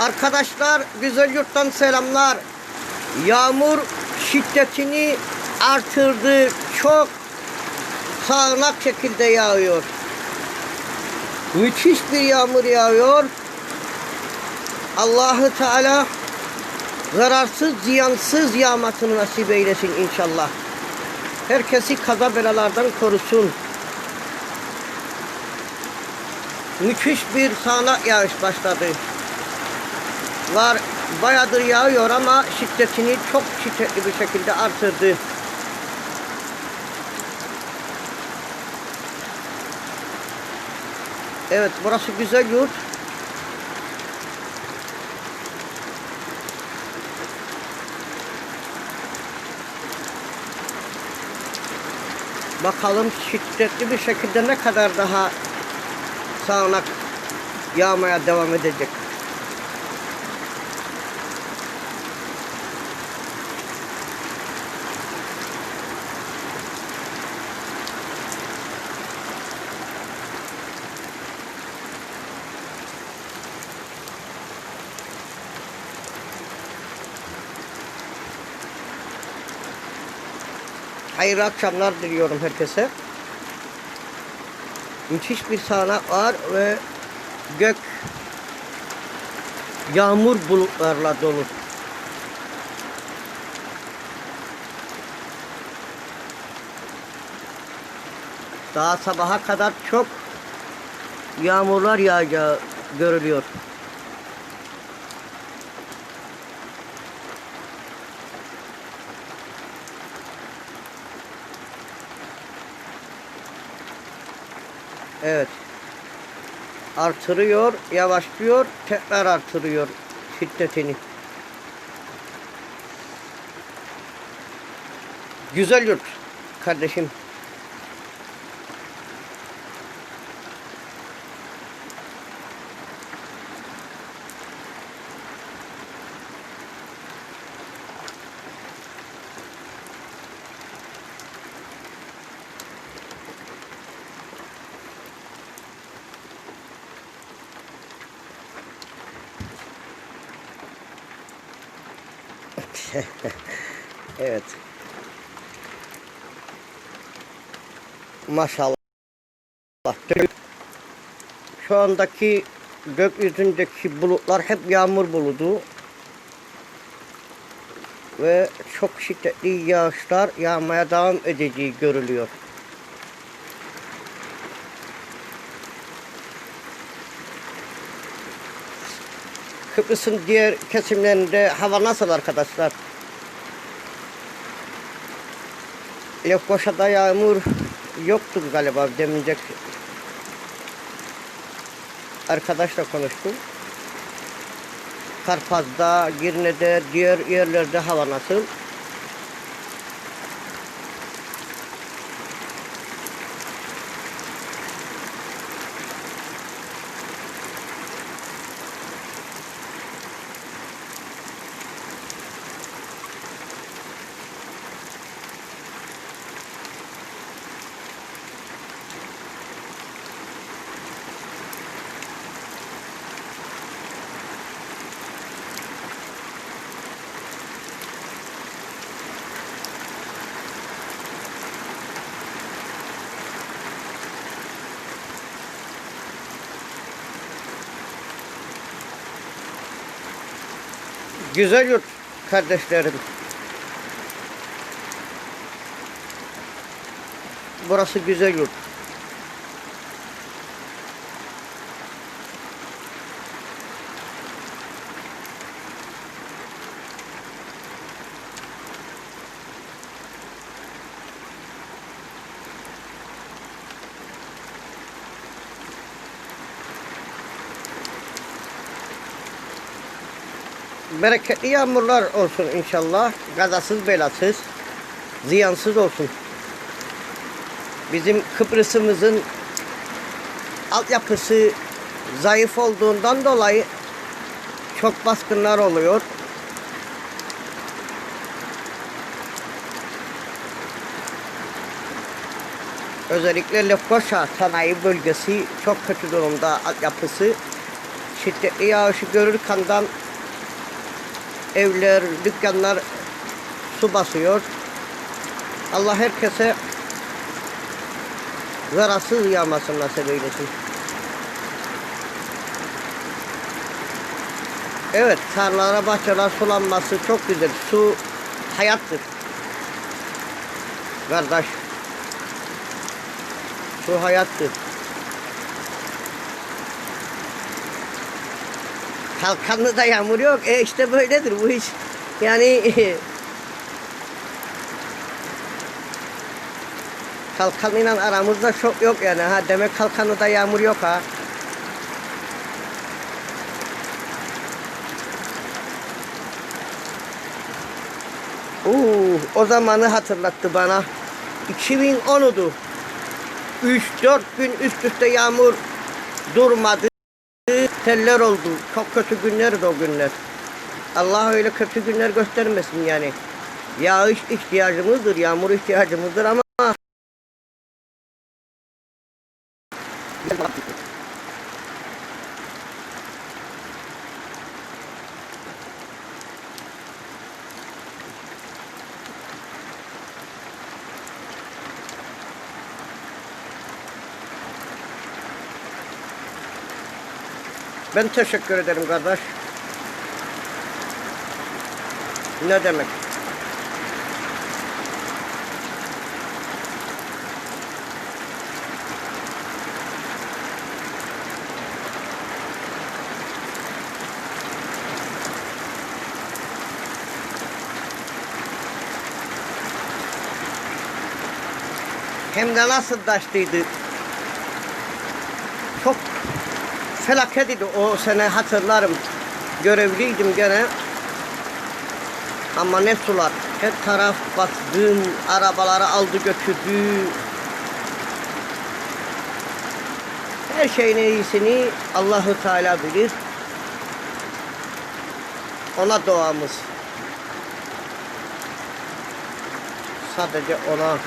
Arkadaşlar güzel yurttan selamlar. Yağmur şiddetini artırdı. Çok sağanak şekilde yağıyor. Müthiş bir yağmur yağıyor. Allahu Teala zararsız, ziyansız yağmasını nasip eylesin inşallah. Herkesi kaza belalardan korusun. Müthiş bir sağanak yağış başladı. Var bayadır yağıyor ama şiddetini çok şiddetli bir şekilde artırdı. Evet burası güzel yurt. Bakalım şiddetli bir şekilde ne kadar daha sağanak yağmaya devam edecek. Hayırlı akşamlar diliyorum herkese. Müthiş bir sağanak var ve gök yağmur bulutlarla dolu. Daha sabaha kadar çok yağmurlar yağacağı görülüyor. Evet. Artırıyor, yavaşlıyor, tekrar artırıyor şiddetini. Güzel yurt kardeşim. evet. Maşallah. Şu andaki gökyüzündeki bulutlar hep yağmur buludu. Ve çok şiddetli yağışlar yağmaya devam edeceği görülüyor. Kıbrıs'ın diğer kesimlerinde hava nasıl arkadaşlar? Lefkoşa'da yağmur yoktu galiba demincek arkadaşla konuştum. Karpaz'da, Girne'de, diğer yerlerde hava nasıl? Güzel yurt kardeşlerim. Burası güzel yurt. Bereketli yağmurlar olsun inşallah. Gazasız belasız, ziyansız olsun. Bizim Kıbrıs'ımızın altyapısı zayıf olduğundan dolayı çok baskınlar oluyor. Özellikle Lefkoşa sanayi bölgesi çok kötü durumda altyapısı. şiddetli yağışı görürkenden evler, dükkanlar su basıyor. Allah herkese zararsız yağmasını nasip eylesin. Evet, tarlalara, bahçeler sulanması çok güzel. Su hayattır. Kardeş. Su hayattır. Kalkanlı da yağmur yok. E işte böyledir bu iş. Yani kalkanıyla aramızda çok yok yani. Ha demek kalkanı da yağmur yok ha. Oo, o zamanı hatırlattı bana. 2010'udu. 3-4 gün üst üste yağmur durmadı. Teller oldu. Çok kötü günlerdi o günler. Allah öyle kötü günler göstermesin yani. Yağış ihtiyacımızdır, yağmur ihtiyacımızdır ama ben teşekkür ederim kardeş. Ne demek? Hem de nasıl taştıydı. Çok felaket idi o sene hatırlarım. Görevliydim gene. Ama ne sular. Her taraf battım. Arabaları aldı götürdü. Her şeyin iyisini Allahu Teala bilir. Ona duamız. Sadece ona.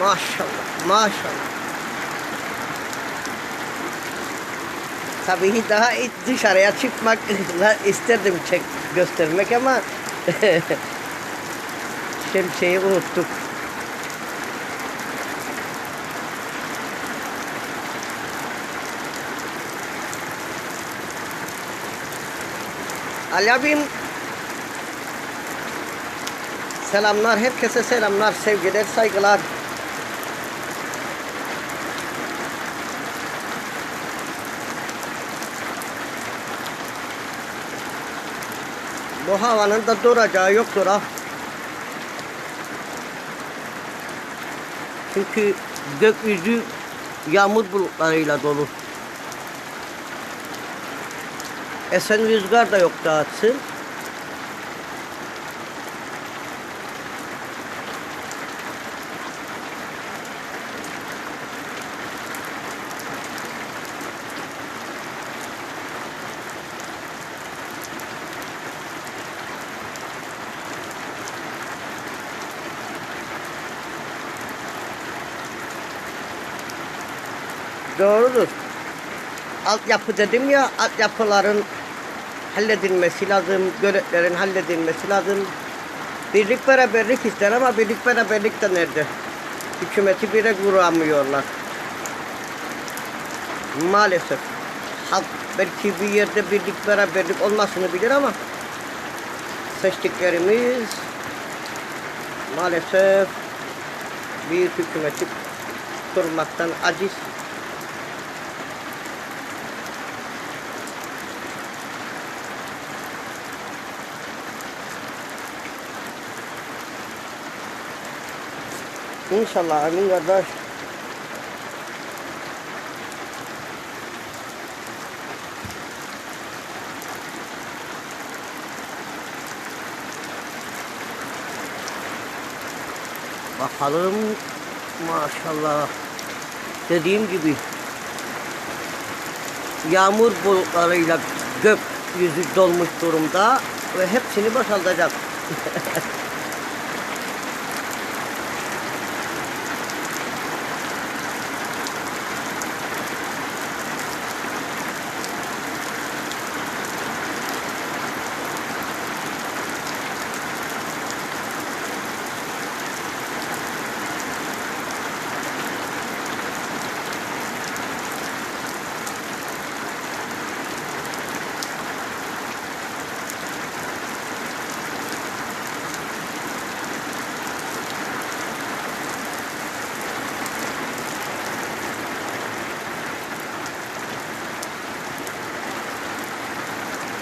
Maşallah, maşallah. Tabii daha dışarıya çıkmak isterdim çek göstermek ama şemsiyeyi unuttuk. Ali abim selamlar herkese selamlar sevgiler saygılar Bu havanın da duracağı yoktur ha. Çünkü gökyüzü yağmur bulutlarıyla dolu. Esen rüzgar da yok dağıtsın. Doğrudur. Altyapı dedim ya, altyapıların halledilmesi lazım, göletlerin halledilmesi lazım. Birlik beraberlik ister ama birlik beraberlik de nerede? Hükümeti bire kuramıyorlar. Maalesef. Halk belki bir yerde birlik beraberlik olmasını bilir ama seçtiklerimiz maalesef büyük hükümeti kurmaktan aciz. İnşallah amin kardeş. Bakalım maşallah. Dediğim gibi yağmur bulutlarıyla gök yüzü dolmuş durumda ve hepsini boşaltacak.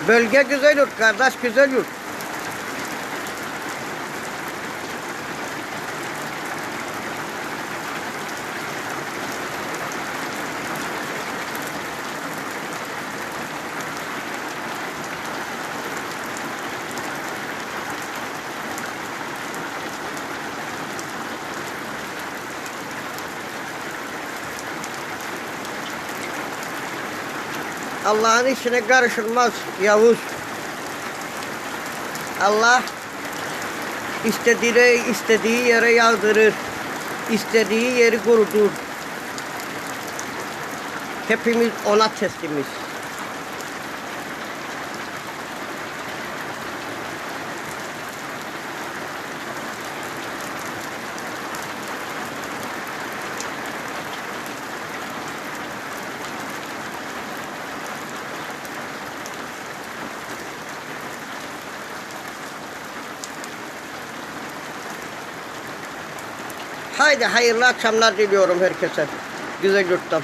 Bölge güzel yurt kardeş güzel yurt. Allah'ın işine karışılmaz Yavuz. Allah istediği, istediği yere yağdırır. istediği yeri kurutur. Hepimiz ona teslimiz. Haydi hayırlı akşamlar diliyorum herkese. Güzel yurttan.